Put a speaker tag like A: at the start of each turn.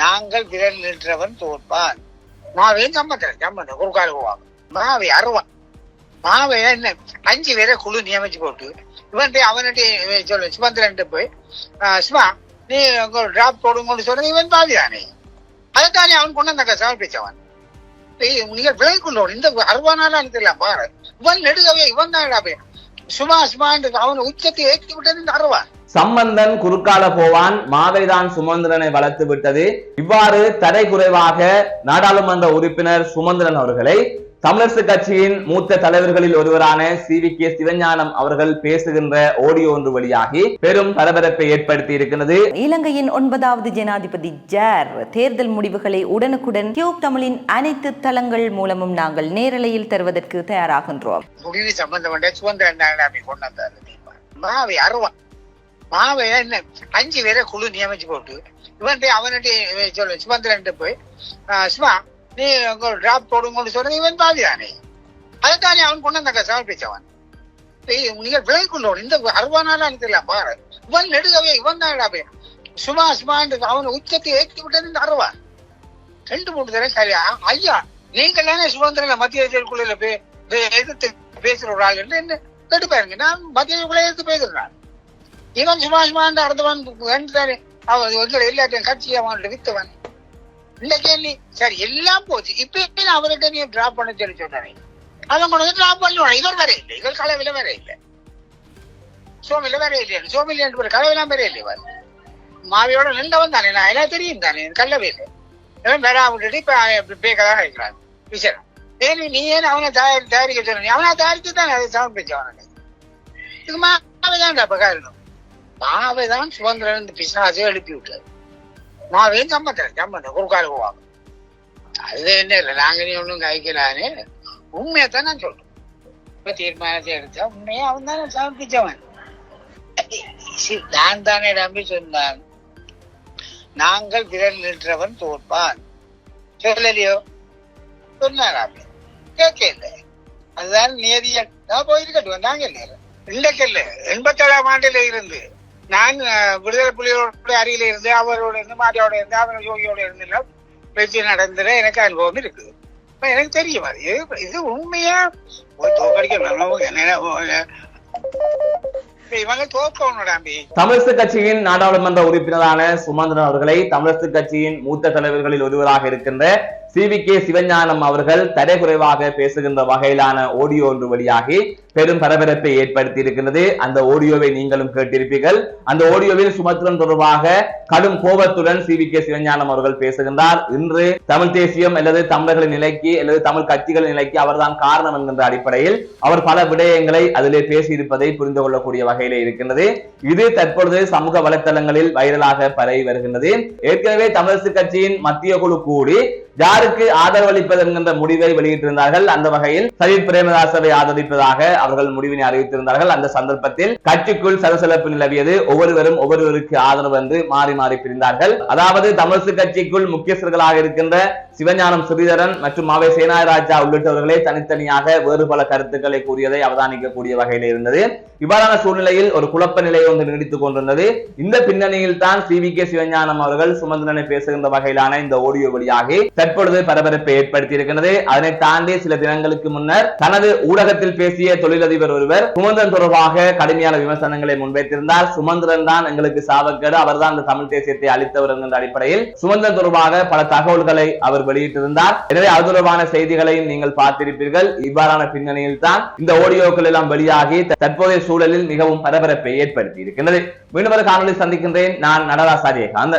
A: நாங்கள் விரல் நின்றவன் தோற்பான். மாவே சம்மத்திர சம்மந்த குறுக்கால போவாங்க மாவை அருவான். மாவை என்ன அஞ்சு பேரை குழு நியமிச்சு போட்டு இவன்ட்டு அவன்கிட்ட சொல்லு சுமந்திரன்ட்டு போய் சுமா நீ உங்க டிராப் போடுங்கன்னு சொன்னது இவன் பாவி தானே அதைத்தானே அவன் கொண்டு வந்தாக்க சமர்ப்பிச்சவன் நீங்கள் விலை கொண்டவன். இந்த அருவானாலும் தெரியல பாரு. இவன் நெடுகவே இவன் தான் சும்மா சுமான்னு அவன் உச்சத்தை ஏற்றி விட்டது இந்த அருவா
B: சம்பந்தன் குறுக்கால போவான் மாவைதான் சுமந்திரனை வளர்த்து விட்டது. இவ்வாறு தரை குறைவாக நாடாளுமன்ற உறுப்பினர் சுமந்திரன் அவர்களை தமிழரசு கட்சியின் மூத்த தலைவர்களில் ஒருவரான சி வி கே சிவஞானம் அவர்கள் பேசுகின்ற ஆடியோ ஒன்று வழியாகி பெரும் பரபரப்பை ஏற்படுத்தி இருக்கிறது.
C: இலங்கையின் ஒன்பதாவது ஜனாதிபதி ஜார் தேர்தல் முடிவுகளை உடனுக்குடன் டியூப் தமிழின் அனைத்து தளங்கள் மூலமும் நாங்கள் நேரலையில் தருவதற்கு தயாராகின்றோம்.
A: முடிவு சம்பந்தப்பட்ட சுதந்திரம் தான் அப்படி கொண்டு வந்தாரு. மாவை என்ன? அஞ்சு பேரை குழு நியமிச்சு போட்டு இவன்ட்டு அவன்கிட்ட சொல்ல சுமந்திரன்ட்டு போய் சும்மா நீ உங்க டிராப் போடுங்கன்னு சொன்னது இவன் பாவி தானே அதைத்தானே அவன் கொண்டு வந்தாங்க சமர்ப்பிச்சவன் நீங்க விலை கொண்டவன் இந்த அருவானாலும் தெரியல பாரு. இவன் நெடுகவே இவன் தான் சும்மா சுமான்னு அவன் உச்சத்தை ஏற்றி விட்டது இந்த அருவா. ரெண்டு மூணு தடவை சரியா? ஐயா நீங்கள் தானே சுதந்திர மத்திய செயற்குழுல போய் எதிர்த்து பேசுற ஒரு ஆள் என்று என்ன? கேட்டு பாருங்க நான் மத்திய செயற்குழுல எதிர்த்து பேசுறேன். இவன் சும்மா சும்மா அடுத்தவன் வேண்டுதானே அவன் எங்களை எல்லாத்தையும் கட்சி அவன்கிட்ட வித்தவன். இன்னைக்கு நீ சரி எல்லாம் போச்சு. இப்ப நான் அவர்கிட்ட நீ டிராப் பண்ண சொல்லி சொன்னானே அவன் கொண்டு வந்து டிராப் பண்ணுவான் இவர் வேற இல்லை. இவர் கலவையில வேற இல்லை. சோமில வேற இல்லையா சோமில ரெண்டு பேர் கலவையெல்லாம் வேற இல்லையா மாவியோட நின்றவன் தானே. நான் எல்லாம் தெரியும் தானே. கல்லவே இல்லை. இவன் வேற விட்டுட்டு இப்ப பேக்கதாக இருக்கிறான் விஷயம் ஏன் நீ ஏன் அவனை தயாரி தயாரிக்க சொன்ன அவனை தயாரிச்சு தான் அதை சமர்ப்பிச்சவன் இது மாவை தான் அப்ப காரணம் மாவை தான் சுதந்திரன் இந்த பிசாசை எழுப்பி விட்டாரு மாவையும் சம்பந்தம் சம்பந்தம் குறுக்கால போவாங்க. அது என்ன இல்லை நாங்க நீ ஒண்ணும் கைக்கலான்னு உண்மையை தான் நான் சொல்றேன். இப்ப தீர்மானத்தை எடுத்தா உண்மையை அவன் தானே சமர்ப்பிச்சவன் நான் தானே நம்பி சொன்னான். நாங்கள் விரல் நின்றவன் தோற்பான். சொல்லலையோ? சொன்னாராமே கேட்கல அதுதான் நேரிய நான் போயிருக்கட்டும்? நாங்க நேரம் இல்லை எண்பத்தேழாம் ஆண்டுல இருந்து நான் விடுதலை புலிகளோட அருகில இருந்து அவரோட இருந்து மாரியோட இருந்து அவர் யோகியோட இருந்து எல்லாம் பேச்சு நடந்துல எனக்கு அனுபவம் இருக்குது. இப்ப எனக்கு தெரியும் அது. இது- உண்மையா? போய் தோக்கடிக்கணும் என்ன இப்ப
B: தமிழரசு கட்சியின் நாடாளுமன்ற உறுப்பினரான சுமந்திரன் அவர்களை தமிழரசு கட்சியின் மூத்த தலைவர்களில் ஒருவராக இருக்கின்ற சி வி கே சிவஞானம் அவர்கள் தரைக்குறைவாக பேசுகின்ற வகையிலான ஆடியோ ஒன்று வழியாகி பெரும் பரபரப்பை ஏற்படுத்தி இருக்கிறது அந்த ஆடியோவை நீங்களும் கேட்டிருப்பீர்கள். அந்த ஆடியோவில் சுமந்திரன் தொடர்பாக கடும் கோபத்துடன் சி வி கே சிவஞானம் அவர்கள் பேசுகின்றார். இன்று தமிழ் தேசியம் அல்லது தமிழர்களின் நிலைக்கு அல்லது தமிழ் கட்சிகளின் நிலைக்கு அவர்தான் காரணம் என்கின்ற அடிப்படையில் அவர் பல விடயங்களை அதிலே பேசியிருப்பதை புரிந்து கொள்ளக்கூடிய வகையிலே இருக்கின்றது. இது தற்பொழுது சமூக வலைத்தளங்களில் வைரலாக பரவி வருகின்றது. ஏற்கனவே தமிழரசு கட்சியின் மத்திய குழு கூடி யாருக்கு ஆதரவு அளிப்பது என்கின்ற முடிவை வெளியிட்டிருந்தார்கள். அந்த வகையில் சஜித் பிரேமதாசவை ஆதரிப்பதாக அவர்கள் முடிவினை அறிவித்திருந்தார்கள். அந்த சந்தர்ப்பத்தில் கட்சிக்குள் சலசலப்பு நிலவியது. ஒவ்வொருவரும் ஒவ்வொருவருக்கு ஆதரவு என்று மாறி மாறி பிரிந்தார்கள். அதாவது தமிழரசு கட்சிக்குள் முக்கியஸ்தர்களாக இருக்கின்ற சிவஞானம் ஸ்ரீதரன் மற்றும் மாவை சேனாராஜா உள்ளிட்டவர்களே தனித்தனியாக வேறு பல கருத்துக்களை கூறியதை அவதானிக்கக்கூடிய வகையில் இருந்தது. இவ்வாறான சூழ்நிலையில் ஒரு குழப்ப நிலை ஒன்று நீடித்துக் கொண்டிருந்தது. இந்த பின்னணியில் தான் சி வி கே சிவஞானம் அவர்கள் சுமந்திரனை பேசுகின்ற வகையிலான இந்த ஆடியோ வழியாகி தற்பொழுது பரபரப்பை ஏற்படுத்தி இருக்கின்றது அதனை தாண்டி சில தினங்களுக்கு முன்னர் தனது ஊடகத்தில் பேசிய தொழிலதிபர் ஒருவர் சுமந்திரன் தொடர்பாக கடுமையான விமர்சனங்களை முன்வைத்திருந்தார். சுமந்திரன் தான் எங்களுக்கு சாவக்கேடு அவர்தான் இந்த தமிழ் தேசியத்தை அளித்தவர் என்கின்ற அடிப்படையில் சுமந்திரன் தொடர்பாக பல தகவல்களை அவர் வெளியிட்டிருந்தார். எனவே அது தொடர்பான செய்திகளையும் நீங்கள் பார்த்திருப்பீர்கள். இவ்வாறான பின்னணியில் தான் இந்த ஆடியோக்கள் எல்லாம் வெளியாகி தற்போதைய சூழலில் மிகவும் பரபரப்பை ஏற்படுத்தி இருக்கின்றது மீண்டும் ஒரு காணொலி சந்திக்கின்றேன். நான் நடராசாரியகாந்த்